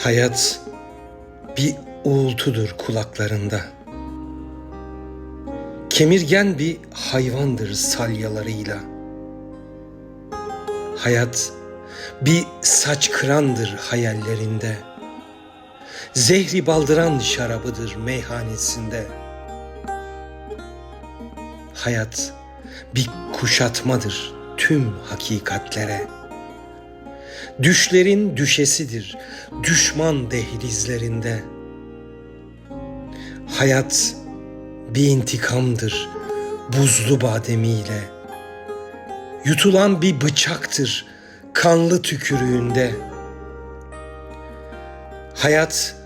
Hayat bir uğultudur kulaklarında. Kemirgen bir hayvandır salyalarıyla. Hayat bir saç kırandır hayallerinde. Zehri baldıran şarabıdır meyhanesinde. Hayat bir kuşatmadır tüm hakikatlere. Düşlerin düşesidir düşman dehlizlerinde. Hayat bir intikamdır buzlu bademiyle. Yutulan bir bıçaktır kanlı tükürüğünde. Hayat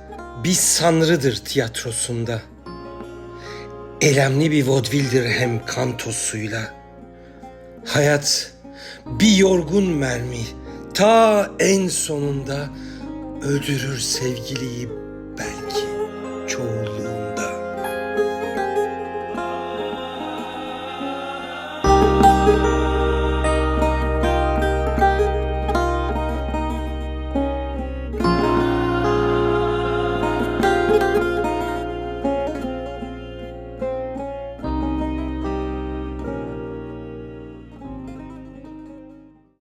bir sanrıdır tiyatrosunda. Elemli bir vodvildir hem kantosuyla. Hayat bir yorgun mermi Ta en sonunda öldürür sevgiliyi belki. Çoğul